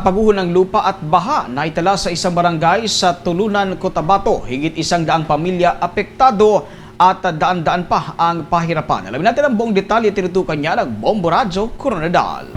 Paguho ng lupa at baha na itala sa isang barangay sa Tulunan, Cotabato. Higit isang daang pamilya apektado at daan-daan pa ang pahirapan. Alamin natin ang buong detalye tinutukan niya ng Bombo Coronadal.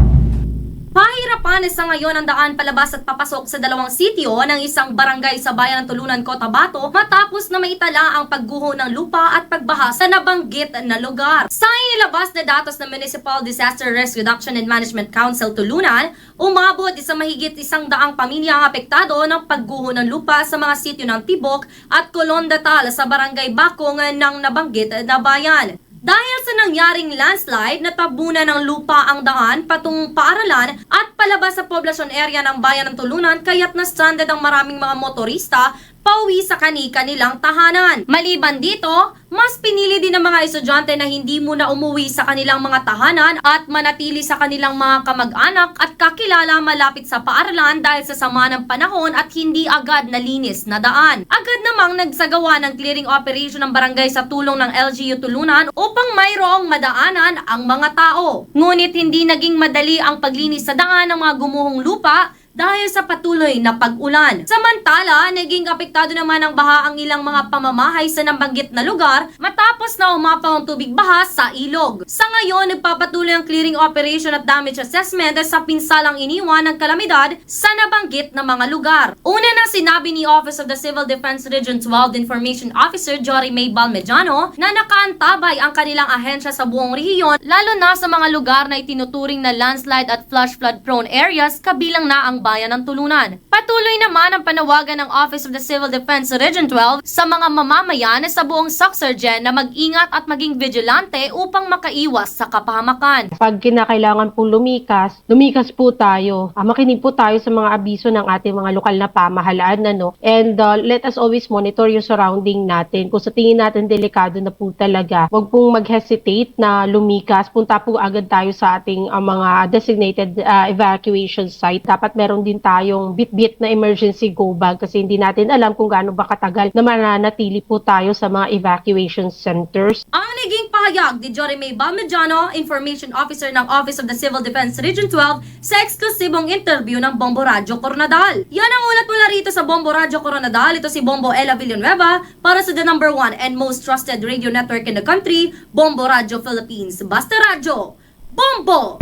Pahirapan sa ngayon ang daan palabas at papasok sa dalawang sitio ng isang barangay sa bayan ng Tulunan, Cotabato matapos na maitala ang pagguho ng lupa at pagbaha sa nabanggit na lugar. Sa inilabas na datos ng Municipal Disaster Risk Reduction and Management Council Tulunan, umabot sa mahigit isang daang pamilya ang apektado ng pagguho ng lupa sa mga sitio ng Tibok at Colondatal sa barangay Bakong ng nabanggit na bayan. Dahil sa nangyaring landslide, natabunan ng lupa ang daan patungong paaralan at palabas sa poblasyon area ng bayan ng Tulunan kaya't na-stranded ang maraming mga motorista pauwi sa kani-kanilang tahanan. Maliban dito, mas pinili din ng mga estudyante na hindi muna umuwi sa kanilang mga tahanan at manatili sa kanilang mga kamag-anak at kakilala malapit sa paaralan dahil sa sama ng panahon at hindi agad nalinis na daan. Agad namang nagsagawa ng clearing operation ng barangay sa tulong ng LGU Tulunan upang mayroong madaanan ang mga tao. Ngunit hindi naging madali ang paglinis sa daan ng mga gumuhong lupa dahil sa patuloy na pag-ulan. Samantala, naging apektado naman ng baha ang ilang mga pamamahay sa nabanggit na lugar matapos na umapaw ang tubig baha sa ilog. Sa ngayon, nagpapatuloy ang clearing operation at damage assessment sa pinsalang iniwan ng kalamidad sa nabanggit na mga lugar. Una na sinabi ni Office of the Civil Defense Region 12 Information Officer Jory May Balmejano na nakaantabay ang kanilang ahensya sa buong rehiyon lalo na sa mga lugar na itinuturing na landslide at flash flood prone areas kabilang na ang bayan ng Tulunan. Patuloy naman ang panawagan ng Office of the Civil Defense Region 12 sa mga mamamayan sa buong Soxergen na mag-ingat at maging vigilante upang makaiwas sa kapahamakan. Pag kinakailangan pong lumikas, lumikas po tayo. Ah, makinig po tayo sa mga abiso ng ating mga lokal na pamahalaan. Ano? And uh, let us always monitor yung surrounding natin. Kung sa tingin natin delikado na po talaga, huwag pong mag-hesitate na lumikas. Punta po agad tayo sa ating ah, mga designated ah, evacuation site. Dapat meron din tayong bit-bit na emergency go bag kasi hindi natin alam kung gaano ba katagal na mananatili po tayo sa mga evacuation centers. Ang naging pahayag ni Jory May Balmejano, Information Officer ng Office of the Civil Defense Region 12 sa eksklusibong interview ng Bombo Radyo Coronadal. Yan ang ulat mula rito sa Bombo Radyo Coronadal. Ito si Bombo Ella Villanueva para sa the number one and most trusted radio network in the country, Bombo Radyo Philippines. Basta Radyo, Bombo!